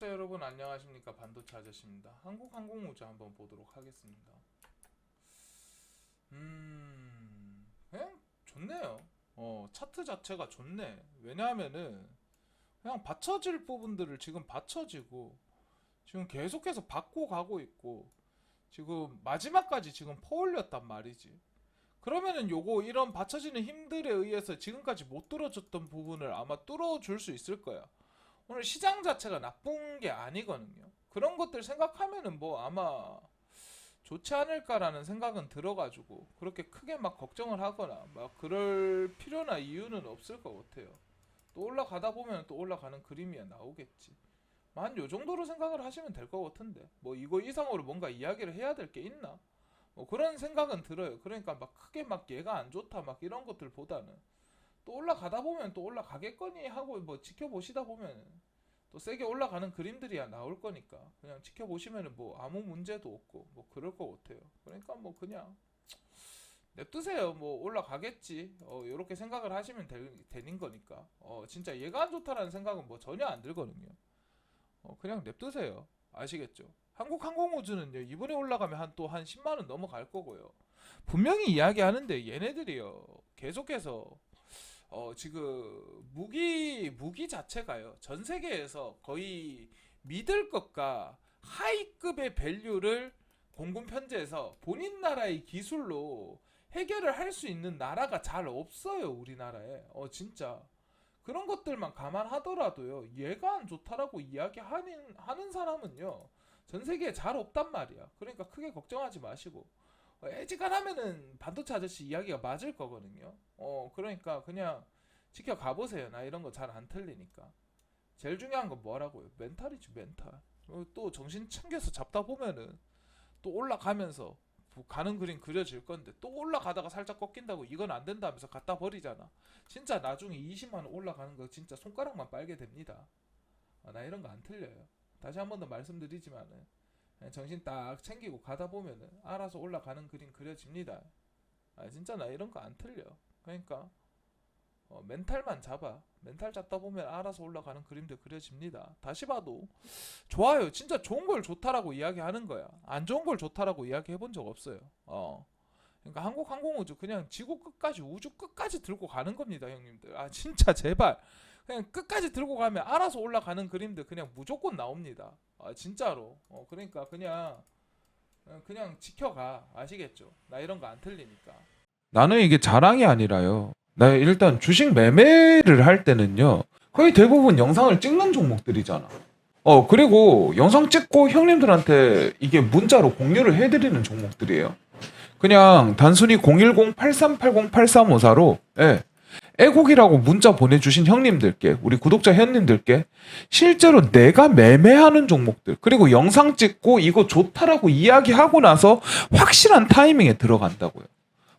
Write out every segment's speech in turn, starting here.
네, 여러분 안녕하십니까 반도체 아저씨입니다. 한국항공우주 한번 보도록 하겠습니다. 음 그냥 좋네요. 어 차트 자체가 좋네. 왜냐하면은 그냥 받쳐질 부분들을 지금 받쳐지고 지금 계속해서 받고 가고 있고 지금 마지막까지 지금 퍼올렸단 말이지. 그러면은 요거 이런 받쳐지는 힘들에 의해서 지금까지 못 뚫어줬던 부분을 아마 뚫어줄 수 있을 거야. 오늘 시장 자체가 나쁜 게 아니거든요. 그런 것들 생각하면은 뭐 아마 좋지 않을까라는 생각은 들어가지고 그렇게 크게 막 걱정을 하거나 막 그럴 필요나 이유는 없을 것 같아요. 또 올라가다 보면 또 올라가는 그림이 나오겠지. 한 요 정도로 생각을 하시면 될 것 같은데 뭐 이거 이상으로 뭔가 이야기를 해야 될 게 있나? 뭐 그런 생각은 들어요. 그러니까 막 크게 막 얘가 안 좋다 막 이런 것들보다는 또 올라가다 보면 또 올라가겠거니 하고 뭐 지켜보시다 보면 또 세게 올라가는 그림들이야 나올 거니까 그냥 지켜보시면은 뭐 아무 문제도 없고 뭐 그럴 것 같아요. 그러니까 뭐 그냥 냅두세요. 뭐 올라가겠지. 어 이렇게 생각을 하시면 되, 되는 거니까. 어 진짜 얘가 안 좋다라는 생각은 뭐 전혀 안 들거든요. 어 그냥 냅두세요. 아시겠죠? 한국항공우주는요 이번에 올라가면 한 또한 10만 원 넘어갈 거고요. 분명히 이야기하는데 얘네들이요 계속해서 어 지금 무기 무기 자체가요 전 세계에서 거의 믿을 것과 하이급의 밸류를 공군 편제해서 본인 나라의 기술로 해결을 할 수 있는 나라가 잘 없어요 우리나라에. 어 진짜. 그런 것들만 감안하더라도요 얘가 안 좋다라고 이야기하는 하는 사람은요 전 세계에 잘 없단 말이야. 그러니까 크게 걱정하지 마시고. 어, 애지간하면은 반도체 아저씨 이야기가 맞을 거거든요. 어, 그러니까 그냥 지켜가 보세요. 나 이런 거 잘 안 틀리니까. 제일 중요한 건 뭐라고요? 멘탈이지 멘탈. 어, 또 정신 챙겨서 잡다 보면은 또 올라가면서 부- 가는 그림 그려질 건데 또 올라가다가 살짝 꺾인다고 이건 안 된다면서 갖다 버리잖아. 진짜 나중에 20만 원 올라가는 거 진짜 손가락만 빨게 됩니다. 아, 나 이런 거 안 틀려요. 다시 한 번 더 말씀드리지만은 정신 딱 챙기고 가다 보면은 알아서 올라가는 그림 그려집니다. 아 진짜 나 이런 거 안 틀려. 그러니까 어, 멘탈만 잡아. 멘탈 잡다 보면 알아서 올라가는 그림도 그려집니다. 다시 봐도 좋아요. 진짜 좋은 걸 좋다라고 이야기하는 거야. 안 좋은 걸 좋다라고 이야기해 본 적 없어요. 어. 그러니까 한국 항공우주 그냥 지구 끝까지 우주 끝까지 들고 가는 겁니다, 형님들. 아 진짜 제발 그냥 끝까지 들고 가면 알아서 올라가는 그림들 그냥 무조건 나옵니다. 아 진짜로. 어 그러니까 그냥 어, 그냥 지켜가 아시겠죠? 나 이런 거 안 틀리니까. 나는 이게 자랑이 아니라요. 나 일단 주식 매매를 할 때는요. 거의 대부분 영상을 찍는 종목들이잖아. 어 그리고 영상 찍고 형님들한테 이게 문자로 공유를 해드리는 종목들이에요. 그냥 단순히 010-8380-8354로 예. 애국이라고 문자 보내주신 형님들께 우리 구독자 형님들께 실제로 내가 매매하는 종목들 그리고 영상 찍고 이거 좋다라고 이야기하고 나서 확실한 타이밍에 들어간다고요.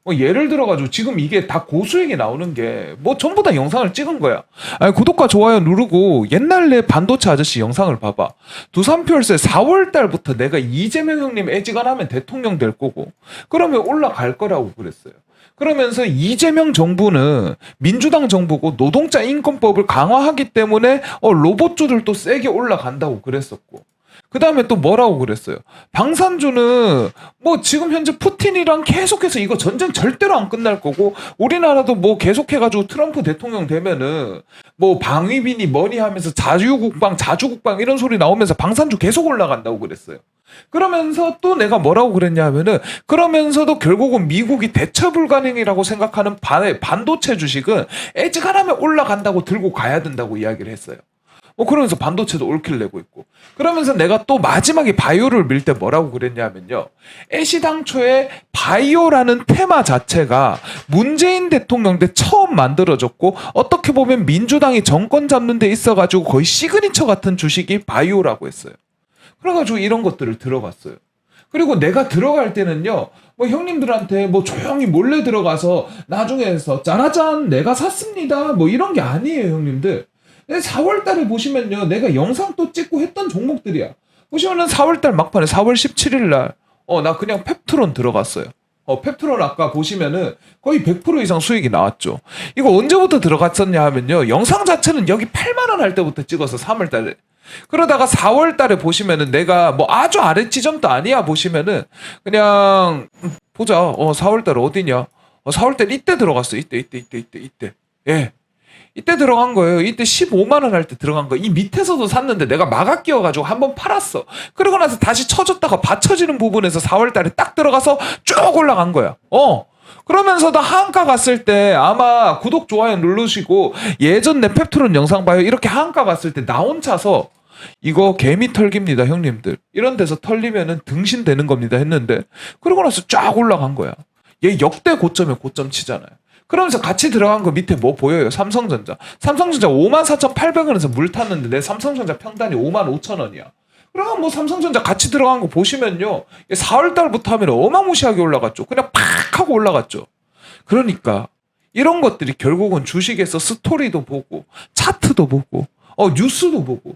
뭐 예를 들어가지고 지금 이게 다 고수익이 나오는 게 뭐 전부 다 영상을 찍은 거야. 아니 구독과 좋아요 누르고 옛날 내 반도체 아저씨 영상을 봐봐. 두산표열세 4월 달부터 내가 이재명 형님 애지간하면 대통령 될 거고 그러면 올라갈 거라고 그랬어요. 그러면서 이재명 정부는 민주당 정부고 노동자 인권법을 강화하기 때문에 어, 로봇주들도 세게 올라간다고 그랬었고 그 다음에 또 뭐라고 그랬어요? 방산주는 뭐 지금 현재 푸틴이랑 계속해서 이거 전쟁 절대로 안 끝날 거고 우리나라도 뭐 계속해가지고 트럼프 대통령 되면은 뭐 방위비니 뭐니 하면서 자유국방 자주국방 이런 소리 나오면서 방산주 계속 올라간다고 그랬어요. 그러면서 또 내가 뭐라고 그랬냐 하면은 그러면서도 결국은 미국이 대처 불가능이라고 생각하는 반, 반도체 주식은 애지간하면 올라간다고 들고 가야 된다고 이야기를 했어요. 뭐 그러면서 반도체도 올킬 내고 있고. 그러면서 내가 또 마지막에 바이오를 밀 때 뭐라고 그랬냐면요. 애시당초에 바이오라는 테마 자체가 문재인 대통령 때 처음 만들어졌고 어떻게 보면 민주당이 정권 잡는 데 있어가지고 거의 시그니처 같은 주식이 바이오라고 했어요 그래가지고 이런 것들을 들어갔어요 그리고 내가 들어갈 때는요, 뭐 형님들한테 뭐 조용히 몰래 들어가서 나중에서 짜라짠 내가 샀습니다. 뭐 이런 게 아니에요, 형님들. 4월 달에 보시면요, 내가 영상 또 찍고 했던 종목들이야. 보시면은 4월 달 막판에 4월 17일 날, 어, 나 그냥 펩트론 들어갔어요. 어, 펩트론 아까 보시면은 거의 100% 이상 수익이 나왔죠. 이거 언제부터 들어갔었냐 하면요, 영상 자체는 여기 8만원 할 때부터 찍어서 3월 달에. 그러다가 4월 달에 보시면은 내가 뭐 아주 아래 지점도 아니야 보시면은 그냥 음, 보자. 어 4월 달 어디냐? 어 4월 달 이때 들어갔어. 이때 이때 이때 이때 이때. 예. 이때 들어간 거예요. 이때 15만 원 할 때 들어간 거. 이 밑에서도 샀는데 내가 마가 끼워 가지고 한 번 팔았어. 그러고 나서 다시 쳐줬다가 받쳐지는 부분에서 4월 달에 딱 들어가서 쭉 올라간 거야. 어. 그러면서도 한가 갔을 때 아마 구독 좋아요 누르시고 예전 네페프트론 영상 봐요. 이렇게 한가 갔을 때 나 혼자서 이거 개미 털기입니다, 형님들. 이런 데서 털리면은 등신 되는 겁니다 했는데 그러고 나서 쫙 올라간 거야. 얘 역대 고점에 고점 치잖아요. 그러면서 같이 들어간 거 밑에 뭐 보여요? 삼성전자. 삼성전자 54,800원에서 물 탔는데 내 삼성전자 평단이 55,000원이야. 그럼 뭐 삼성전자 같이 들어간 거 보시면요. 4월 달부터 하면 어마무시하게 올라갔죠. 그냥 팍 하고 올라갔죠. 그러니까 이런 것들이 결국은 주식에서 스토리도 보고 차트도 보고 어 뉴스도 보고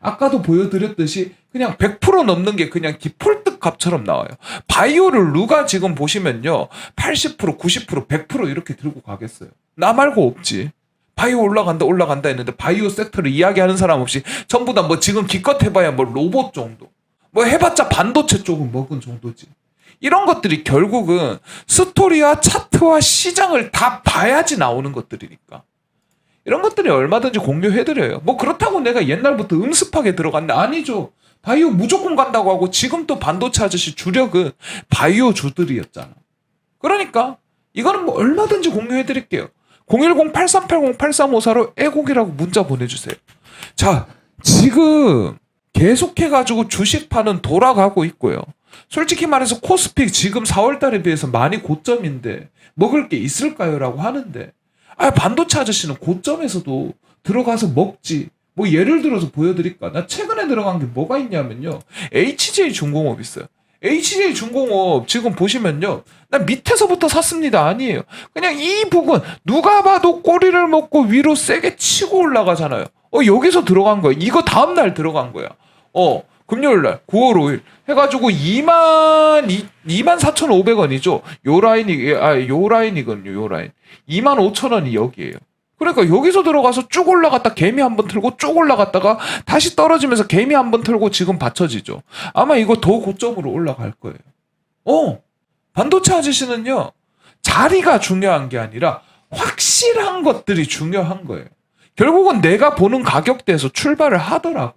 아까도 보여드렸듯이 그냥 100% 넘는 게 그냥 디폴트 값처럼 나와요. 바이오를 누가 지금 보시면요. 80%, 90%, 100% 이렇게 들고 가겠어요. 나 말고 없지. 바이오 올라간다 올라간다 했는데 바이오 섹터를 이야기하는 사람 없이 전부 다 뭐 지금 기껏 해봐야 뭐 로봇 정도. 뭐 해봤자 반도체 쪽은 먹은 정도지. 이런 것들이 결국은 스토리와 차트와 시장을 다 봐야지 나오는 것들이니까. 이런 것들이 얼마든지 공유해드려요. 뭐 그렇다고 내가 옛날부터 음습하게 들어갔는데 아니죠. 바이오 무조건 간다고 하고 지금 또 반도체 아저씨 주력은 바이오 주들이었잖아. 그러니까 이거는 뭐 얼마든지 공유해드릴게요. 010-8380-8354로 애곡이라고 문자 보내주세요. 자, 지금 계속해가지고 주식파는 돌아가고 있고요. 솔직히 말해서 코스피 지금 4월달에 비해서 많이 고점인데 먹을 게 있을까요? 라고 하는데 아 반도체 아저씨는 고점에서도 들어가서 먹지. 뭐 예를 들어서 보여드릴까? 나 최근에 들어간 게 뭐가 있냐면요. HJ 중공업 있어요. HJ 중공업 지금 보시면요. 나 밑에서부터 샀습니다. 아니에요. 그냥 이 부분 누가 봐도 꼬리를 먹고 위로 세게 치고 올라가잖아요. 어 여기서 들어간 거야. 이거 다음 날 들어간 거야. 어 금요일 날 9월 5일 해가지고 2만 2만 4,500원이죠. 요 라인이 아요 라인이거든요. 요 라인 2만 5천 원이 여기에요. 그러니까 여기서 들어가서 쭉 올라갔다 개미 한 번 틀고 쭉 올라갔다가 다시 떨어지면서 개미 한 번 틀고 지금 받쳐지죠. 아마 이거 더 고점으로 올라갈 거예요. 어 반도체 아저씨는요 자리가 중요한 게 아니라 확실한 것들이 중요한 거예요. 결국은 내가 보는 가격대에서 출발을 하더라고.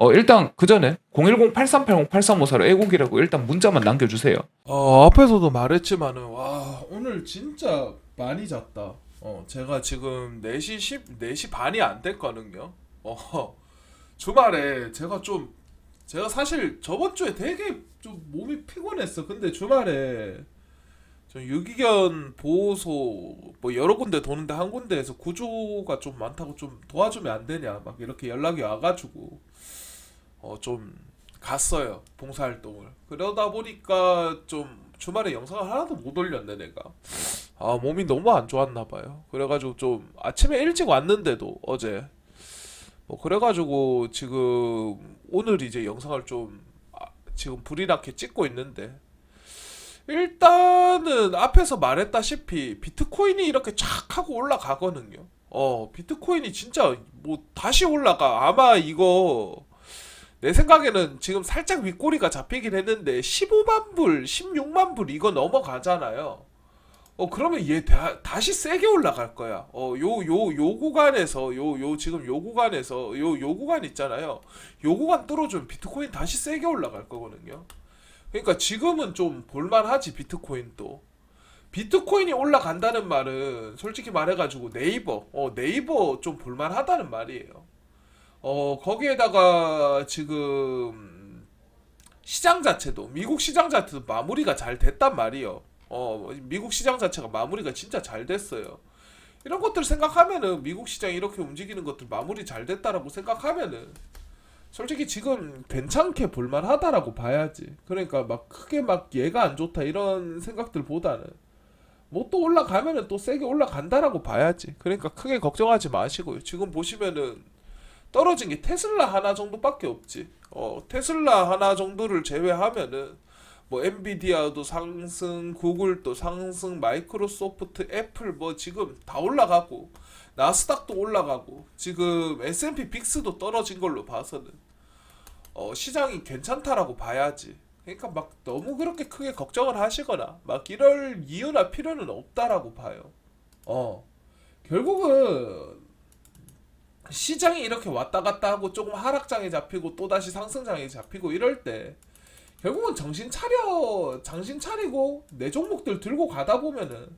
어 일단 그 전에 010-8380-8354로 애국이라고 일단 문자만 남겨주세요. 어, 앞에서도 말했지만은 와 오늘 진짜 많이 잤다. 어, 제가 지금 4시 10, 4시 반이 안 됐거든요. 어, 주말에 제가 좀 제가 사실 저번 주에 되게 좀 몸이 피곤했어. 근데 주말에 저 유기견 보호소 뭐 여러 군데 도는데 한 군데에서 구조가 좀 많다고 좀 도와주면 안 되냐 막 이렇게 연락이 와가지고 어 좀 갔어요 봉사활동을. 그러다 보니까 좀 주말에 영상을 하나도 못 올렸네 내가. 아 몸이 너무 안 좋았나 봐요. 그래가지고 좀 아침에 일찍 왔는데도 어제. 뭐 그래가지고 지금 오늘 이제 영상을 좀 아, 지금 불이 나게 찍고 있는데. 일단은 앞에서 말했다시피 비트코인이 이렇게 쫙 하고 올라가거든요. 어, 비트코인이 진짜 뭐 다시 올라가. 아마 이거 내 생각에는 지금 살짝 윗꼬리가 잡히긴 했는데 15만 불, 16만 불 이거 넘어가잖아요. 어, 그러면 얘 다, 다시 세게 올라갈 거야. 어, 요, 요, 요 구간에서, 요, 요, 지금 요 구간에서, 요, 요 구간 있잖아요. 요 구간 뚫어주면 비트코인 다시 세게 올라갈 거거든요. 그러니까 지금은 좀 볼만하지 비트코인도 비트코인이 올라간다는 말은 솔직히 말해가지고 네이버 어 네이버 좀 볼만하다는 말이에요 어 거기에다가 지금 시장 자체도 미국 시장 자체도 마무리가 잘 됐단 말이에요 어 미국 시장 자체가 마무리가 진짜 잘 됐어요 이런 것들 생각하면은 미국 시장이 이렇게 움직이는 것들 마무리 잘 됐다라고 생각하면은 솔직히 지금 괜찮게 볼만하다라고 봐야지. 그러니까 막 크게 막 얘가 안 좋다 이런 생각들보다는 뭐 또 올라가면은 또 세게 올라간다라고 봐야지. 그러니까 크게 걱정하지 마시고요. 지금 보시면은 떨어진 게 테슬라 하나 정도밖에 없지. 어, 테슬라 하나 정도를 제외하면은 뭐 엔비디아도 상승, 구글도 상승, 마이크로소프트, 애플 뭐 지금 다 올라가고 나스닥도 올라가고 지금 S&P 빅스도 떨어진 걸로 봐서는 어, 시장이 괜찮다라고 봐야지. 그러니까 막 너무 그렇게 크게 걱정을 하시거나 막 이럴 이유나 필요는 없다라고 봐요. 어. 결국은 시장이 이렇게 왔다 갔다 하고 조금 하락장에 잡히고 또 다시 상승장에 잡히고 이럴 때 결국은 정신 차려 정신 차리고 내 종목들 들고 가다 보면은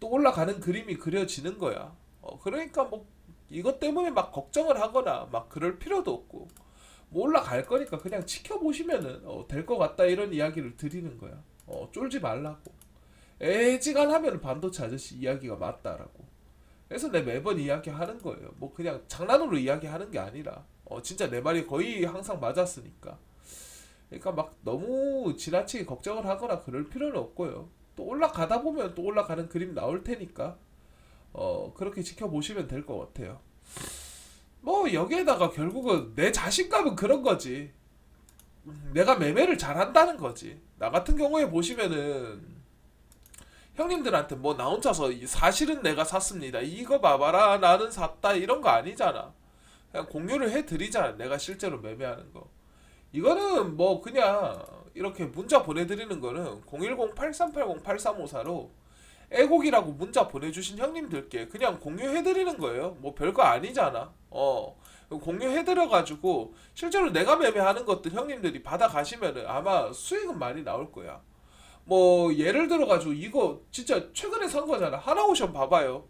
또 올라가는 그림이 그려지는 거야. 어, 그러니까 뭐 이것 때문에 막 걱정을 하거나 막 그럴 필요도 없고 뭐 올라갈 거니까 그냥 지켜보시면은 어, 될것 같다 이런 이야기를 드리는 거야. 어, 쫄지 말라고. 애지간하면 반도체 아저씨 이야기가 맞다라고. 그래서 내 매번 이야기하는 거예요. 뭐 그냥 장난으로 이야기하는 게 아니라 어, 진짜 내 말이 거의 항상 맞았으니까. 그러니까 막 너무 지나치게 걱정을 하거나 그럴 필요는 없고요. 또 올라가다 보면 또 올라가는 그림 나올 테니까 어 그렇게 지켜보시면 될 것 같아요. 뭐 여기에다가 결국은 내 자신감은 그런 거지. 음, 내가 매매를 잘한다는 거지. 나 같은 경우에 보시면은 형님들한테 뭐 나 혼자서 이 사실은 내가 샀습니다. 이거 봐봐라 나는 샀다 이런 거 아니잖아. 그냥 공유를 해드리잖아. 내가 실제로 매매하는 거. 이거는 뭐 그냥 이렇게 문자 보내드리는 거는 010-8380-8354로 애곡이라고 문자 보내주신 형님들께 그냥 공유해드리는 거예요. 뭐 별거 아니잖아. 어. 공유해드려가지고 실제로 내가 매매하는 것들 형님들이 받아가시면은 아마 수익은 많이 나올 거야. 뭐 예를 들어 가지고 이거 진짜 최근에 산 거잖아. 하나오션 봐봐요.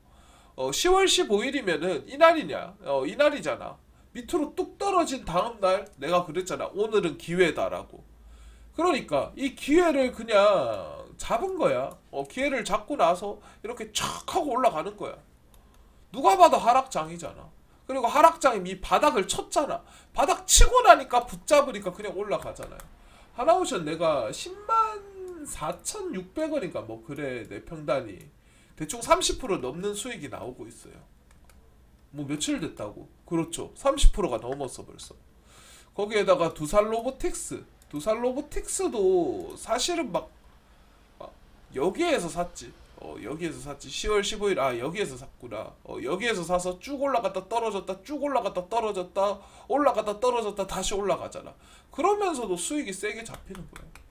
어 10월 15일이면은 이날이냐? 어 이날이잖아. 밑으로 뚝 떨어진 다음 날 내가 그랬잖아. 오늘은 기회다라고. 그러니까 이 기회를 그냥 잡은 거야. 어, 기회를 잡고 나서 이렇게 촥 하고 올라가는 거야. 누가 봐도 하락장이잖아. 그리고 하락장이 이 바닥을 쳤잖아. 바닥 치고 나니까 붙잡으니까 그냥 올라가잖아요. 하나오션 내가 10만 4,600원인가 뭐 그래 내 평단이 대충 30% 넘는 수익이 나오고 있어요. 뭐 며칠 됐다고? 그렇죠. 30%가 넘었어 벌써. 거기에다가 두산 로보틱스, 두산 로보틱스도 사실은 막, 막 여기에서 샀지. 어 여기에서 샀지. 10월 15일 아 여기에서 샀구나. 어 여기에서 사서 쭉 올라갔다 떨어졌다 쭉 올라갔다 떨어졌다 올라갔다 떨어졌다 다시 올라가잖아. 그러면서도 수익이 세게 잡히는 거야.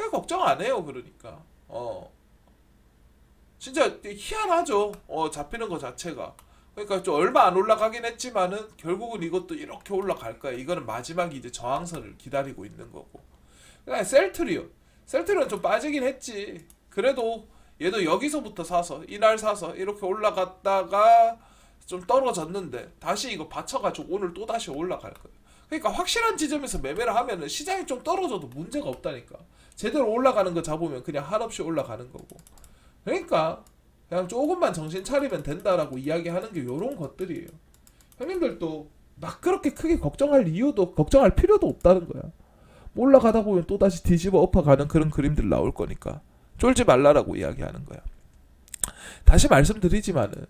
크게 걱정 안 해요. 그러니까 어 진짜 희한하죠. 어 잡히는 거 자체가. 그러니까 좀 얼마 안 올라가긴 했지만은 결국은 이것도 이렇게 올라갈 거야. 이거는 마지막 이제 저항선을 기다리고 있는 거고. 그냥 셀트리온. 셀트리온 좀 빠지긴 했지. 그래도 얘도 여기서부터 사서 이날 사서 이렇게 올라갔다가 좀 떨어졌는데 다시 이거 받쳐가지고 오늘 또 다시 올라갈 거야. 그러니까 확실한 지점에서 매매를 하면은 시장이 좀 떨어져도 문제가 없다니까. 제대로 올라가는 거 잡으면 그냥 한없이 올라가는 거고. 그러니까 그냥 조금만 정신 차리면 된다라고 이야기하는 게 요런 것들이에요. 형님들도 막 그렇게 크게 걱정할 이유도 걱정할 필요도 없다는 거야. 올라가다 보면 또 다시 뒤집어 엎어가는 그런 그림들 나올 거니까 쫄지 말라라고 이야기하는 거야. 다시 말씀드리지만은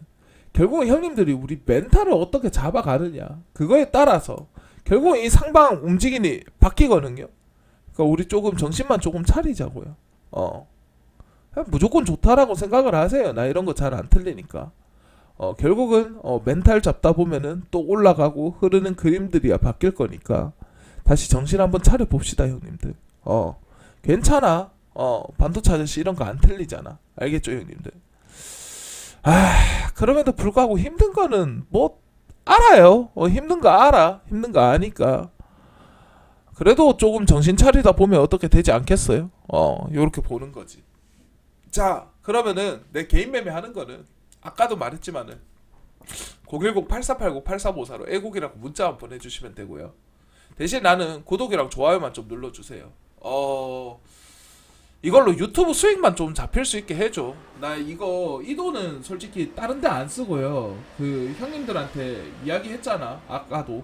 결국은 형님들이 우리 멘탈을 어떻게 잡아가느냐 그거에 따라서 결국은 이 상방 움직임이 바뀌거든요. 그러니까 우리 조금 정신만 조금 차리자고요. 어. 무조건 좋다라고 생각을 하세요. 나 이런 거 잘 안 틀리니까. 어, 결국은 어, 멘탈 잡다 보면은 또 올라가고 흐르는 그림들이야 바뀔 거니까 다시 정신 한번 차려 봅시다, 형님들. 어, 괜찮아. 어, 반도체 아저씨 이런 거 안 틀리잖아. 알겠죠, 형님들? 아, 그럼에도 불구하고 힘든 거는 뭐 알아요. 어, 힘든 거 알아. 힘든 거 아니까. 그래도 조금 정신 차리다 보면 어떻게 되지 않겠어요? 어, 요렇게 보는 거지. 자, 그러면은 내 개인 매매 하는 거는 아까도 말했지만은 010-8489-8354로 애국이라고 문자만 보내주시면 되고요. 대신 나는 구독이랑 좋아요만 좀 눌러주세요. 어 이걸로 유튜브 수익만 좀 잡힐 수 있게 해줘. 나 이거 이 돈은 솔직히 다른 데 안 쓰고요. 그 형님들한테 이야기했잖아. 아까도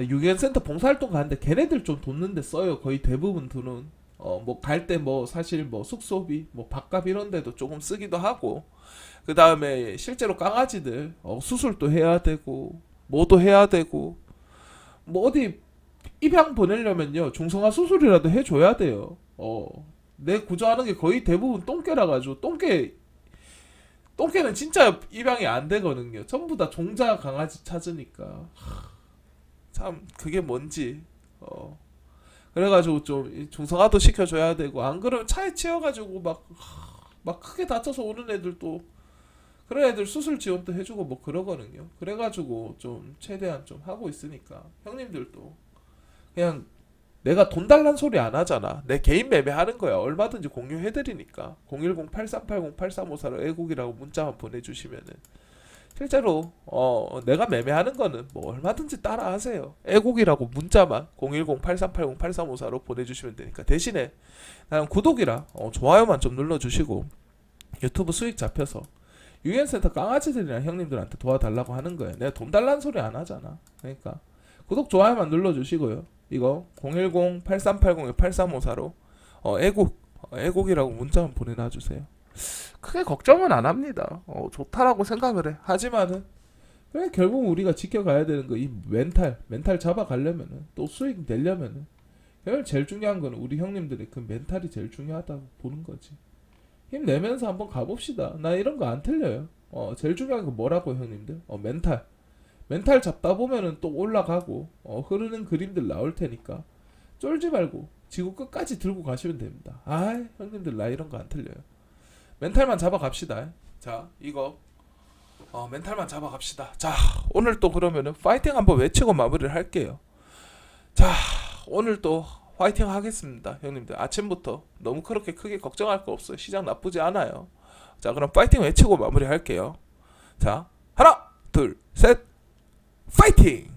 나 유견센터 봉사활동 가는데 걔네들 좀 돕는데 써요. 거의 대부분 돈은 어 뭐 갈 때 뭐 사실 뭐 숙소비 뭐 밥값 이런 데도 조금 쓰기도 하고 그 다음에 실제로 강아지들 어, 수술도 해야 되고 뭐도 해야 되고 뭐 어디 입양 보내려면요 중성화 수술이라도 해줘야 돼요. 어, 내 구조하는 게 거의 대부분 똥개라 가지고 똥개 똥개는 진짜 입양이 안 되거든요. 전부 다 종자 강아지 찾으니까 하, 참 그게 뭔지 어. 그래가지고 좀이 중성화도 시켜줘야 되고 안 그러면 차에 치여가지고 막 막 크게 다쳐서 오는 애들도 그런 애들 수술 지원도 해주고 뭐 그러거든요. 그래가지고 좀 최대한 좀 하고 있으니까 형님들도 그냥 내가 돈 달란 소리 안 하잖아. 내 개인 매매하는 거야. 얼마든지 공유해드리니까 010-8380-8354로 애국이라고 문자만 보내주시면은 실제로 어 내가 매매하는 거는 뭐 얼마든지 따라 하세요. 애국이라고 문자만 010-8380-8354로 보내주시면 되니까 대신에 나는 구독이랑 어, 좋아요만 좀 눌러주시고 유튜브 수익 잡혀서 유엔센터 강아지들이랑 형님들한테 도와달라고 하는 거예요. 내가 돈 달라는 소리 안 하잖아. 그러니까 구독 좋아요만 눌러주시고요. 이거 010-8380-8354로 어, 애국 어, 애국이라고 문자만 보내놔주세요. 크게 걱정은 안 합니다. 어, 좋다라고 생각을 해. 하지만은 그래 결국 우리가 지켜가야 되는 거 이 멘탈 멘탈 잡아가려면은 또 수익 내려면은 결국 제일 중요한 거는 우리 형님들의 그 멘탈이 제일 중요하다고 보는 거지. 힘내면서 한번 가봅시다. 나 이런 거 안 틀려요. 어 제일 중요한 거 뭐라고 형님들? 어 멘탈. 멘탈 잡다 보면은 또 올라가고 어 흐르는 그림들 나올 테니까 쫄지 말고 지구 끝까지 들고 가시면 됩니다. 아 형님들 나 이런 거 안 틀려요. 멘탈만 잡아갑시다. 자 이거 어 멘탈만 잡아갑시다. 자 오늘 또 그러면은 파이팅 한번 외치고 마무리를 할게요. 자 오늘 또 화이팅 하겠습니다, 형님들. 아침부터 너무 그렇게 크게 걱정할 거 없어요. 시장 나쁘지 않아요. 자, 그럼 파이팅 외치고 마무리 할게요. 자, 하나, 둘, 셋, 파이팅!